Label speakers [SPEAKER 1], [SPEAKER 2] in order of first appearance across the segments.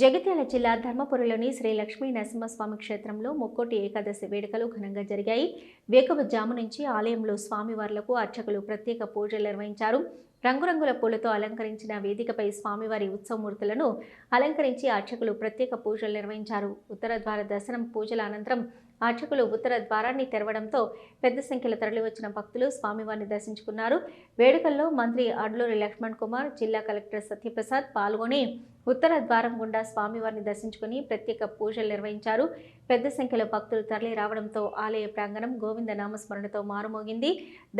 [SPEAKER 1] జగిత్యాల జిల్లా ధర్మపురిలోని శ్రీ లక్ష్మీ నరసింహస్వామి క్షేత్రంలో ముక్కోటి ఏకాదశి వేడుకలు ఘనంగా జరిగాయి. వేకువజాము నుంచి ఆలయంలో స్వామివార్లకు అర్చకులు ప్రత్యేక పూజలు నిర్వహించారు. రంగురంగుల పూలతో అలంకరించిన వేదికపై స్వామివారి ఉత్సవమూర్తులను అలంకరించి అర్చకులు ప్రత్యేక పూజలు నిర్వహించారు. ఉత్తర ద్వార దర్శనం పూజల అనంతరం అర్చకులు ఉత్తర ద్వారాన్ని తెరవడంతో పెద్ద సంఖ్యలో తరలివచ్చిన భక్తులు స్వామివారిని దర్శించుకున్నారు. వేడుకల్లో మంత్రి అడ్లూరి లక్ష్మణ్ కుమార్ జిల్లా కలెక్టర్ సత్యప్రసాద్ పాల్గొని ఉత్తర ద్వారం గుండా స్వామివారిని దర్శించుకుని ప్రత్యేక పూజలు నిర్వహించారు. పెద్ద సంఖ్యలో భక్తులు తరలి రావడంతో ఆలయ ప్రాంగణం గోవింద నామస్మరణతో మారుమోగింది.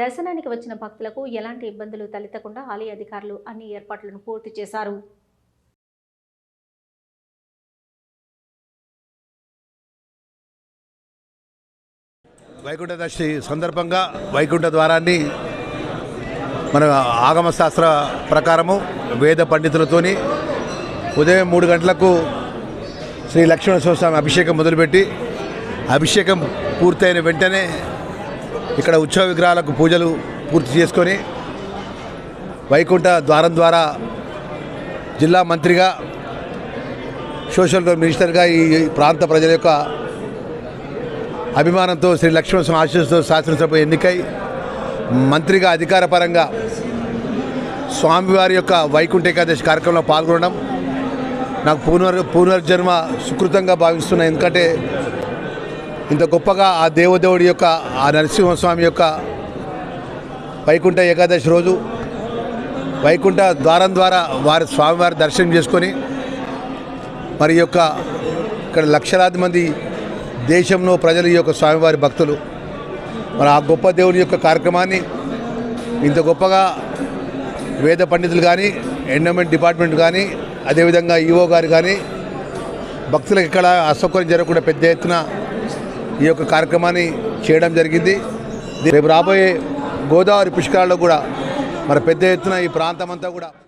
[SPEAKER 1] దర్శనానికి వచ్చిన భక్తులకు ఎలాంటి ఇబ్బందులు తలెత్తకుండా ఆలయ అధికారులు అన్ని ఏర్పాట్లను పూర్తి చేశారు.
[SPEAKER 2] వైకుంఠ దర్శి సందర్భంగా వైకుంఠ ద్వారాన్ని మన ఆగమశాస్త్ర ప్రకారము వేద పండితులతోని ఉదయం మూడు గంటలకు శ్రీ లక్ష్మణ స్వామి అభిషేకం మొదలుపెట్టి అభిషేకం పూర్తయిన వెంటనే ఇక్కడ ఉత్సవ విగ్రహాలకు పూజలు పూర్తి చేసుకొని వైకుంఠ ద్వారం ద్వారా జిల్లా మంత్రిగా సోషల్ మినిస్టర్గా ఈ ప్రాంత ప్రజల యొక్క అభిమానంతో శ్రీ లక్ష్మణస్వామి ఆశీస్సుతో శాసనసభ ఎన్నికై మంత్రిగా అధికారపరంగా స్వామివారి యొక్క వైకుంఠ ఏకాదశి కార్యక్రమంలో పాల్గొనడం నాకు పునర్ పునర్జన్మ సుకృతంగా భావిస్తున్నాను ఎందుకంటే ఇంత గొప్పగా ఆ దేవదేవుడి యొక్క ఆ నరసింహస్వామి యొక్క వైకుంఠ ఏకాదశి రోజు వైకుంఠ ద్వారం ద్వారా వారి స్వామివారి దర్శనం చేసుకొని మరి యొక్క ఇక్కడ లక్షలాది మంది దేశంలో ప్రజలు ఈ యొక్క స్వామివారి భక్తులు. మరి ఆ గొప్ప దేవుని యొక్క కార్యక్రమాన్ని ఇంత గొప్పగా వేద పండితులు కానీ ఎండోమెంట్ డిపార్ట్మెంట్ కానీ అదేవిధంగా ఈఓ గారు కానీ భక్తులకు ఇక్కడ అసౌకర్యం జరగకుండా పెద్ద ఎత్తున ఈ యొక్క కార్యక్రమాన్ని చేయడం జరిగింది. రేపు రాబోయే గోదావరి పుష్కరాల్లో కూడా మరి పెద్ద ఎత్తున ఈ ప్రాంతం అంతా కూడా